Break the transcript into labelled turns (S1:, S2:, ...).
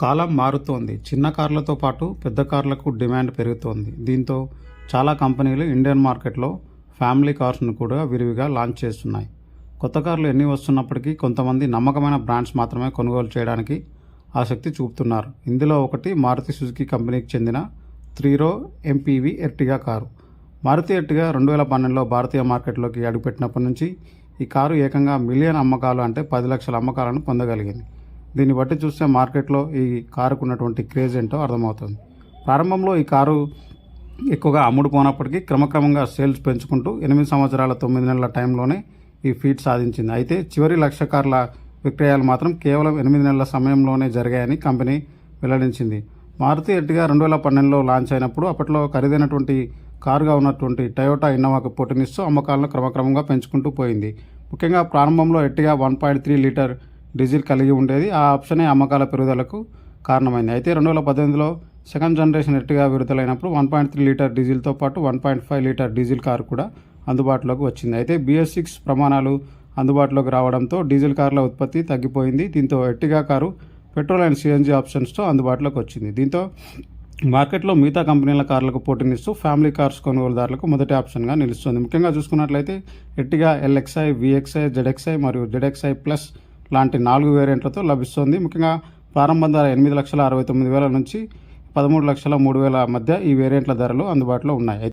S1: కాలం మారుతోంది. చిన్న కార్లతో పాటు పెద్ద కార్లకు డిమాండ్ పెరుగుతోంది. దీంతో చాలా కంపెనీలు ఇండియన్ మార్కెట్లో ఫ్యామిలీ కార్స్ను కూడా విరివిగా లాంచ్ చేస్తున్నాయి. కొత్త కార్లు ఎన్ని వస్తున్నప్పటికీ కొంతమంది నమ్మకమైన బ్రాండ్స్ మాత్రమే కొనుగోలు చేయడానికి ఆసక్తి చూపుతున్నారు. ఇందులో ఒకటి మారుతి సుజుకి కంపెనీకి చెందిన three row MPV Ertiga car. Maruti Ertiga రెండు వేల పన్నెండులో భారతీయ మార్కెట్లోకి అడుగుపెట్టినప్పటి నుంచి ఈ కారు ఏకంగా మిలియన్ అమ్మకాలు అంటే పది లక్షల అమ్మకాలను పొందగలిగింది. దీన్ని బట్టి చూస్తే మార్కెట్లో ఈ కారుకు ఉన్నటువంటి క్రేజ్ ఏంటో అర్థమవుతుంది. ప్రారంభంలో ఈ కారు ఎక్కువగా అమ్ముడు పోనప్పటికీ క్రమక్రమంగా సేల్స్ పెంచుకుంటూ ఎనిమిది సంవత్సరాల తొమ్మిది నెలల టైంలోనే ఈ ఫీట్ సాధించింది. అయితే చివరి లక్ష కార్ల విక్రయాలు మాత్రం కేవలం ఎనిమిది నెలల సమయంలోనే జరిగాయని కంపెనీ వెల్లడించింది. మారుతి ఎర్టిగా రెండు వేల పన్నెండులో లాంచ్ అయినప్పుడు అప్పట్లో ఖరీదైనటువంటి కారుగా ఉన్నటువంటి టయోటా ఇన్నోవాకు పోటీనిస్తూ అమ్మకాలను క్రమక్రమంగా పెంచుకుంటూ పోయింది. ముఖ్యంగా ప్రారంభంలో Ertiga one point three litre diesel కలిగి ఉండేది. ఆ ఆప్షనే అమ్మకాల పెరుగుదలకు కారణమైంది. అయితే రెండు వేల పద్దెనిమిదిలో సెకండ్ జనరేషన్ ఎర్టిగా విడుదలైనప్పుడు వన్ పాయింట్ త్రీ లీటర్ డీజిల్తో పాటు one point five litre diesel car కూడా అందుబాటులోకి వచ్చింది. అయితే బిఎస్ సిక్స్ ప్రమాణాలు అందుబాటులోకి రావడంతో డీజిల్ కార్ల ఉత్పత్తి తగ్గిపోయింది. దీంతో Ertiga car petrol and CNG ఆప్షన్స్తో అందుబాటులోకి వచ్చింది. దీంతో మార్కెట్లో మిగతా కంపెనీల కార్లకు పోటీనిస్తూ ఫ్యామిలీ కార్స్ కొనుగోలుదారులకు మొదటి ఆప్షన్గా నిలుస్తుంది. ముఖ్యంగా చూసుకున్నట్లయితే ఎట్టిగా ఎల్ఎక్స్ఐ విఎక్స్ఐ జెడ్ఎక్స్ఐ మరియు జెడ్ఎక్స్ఐ ప్లస్ లాంటి నాలుగు వేరియంట్లతో లభిస్తుంది. ముఖ్యంగా ప్రారంభ ధర ఎనిమిది లక్షల అరవై తొమ్మిది వేల నుంచి పదమూడు లక్షల మూడు వేల మధ్య ఈ వేరియంట్ల ధరలు అందుబాటులో ఉన్నాయి.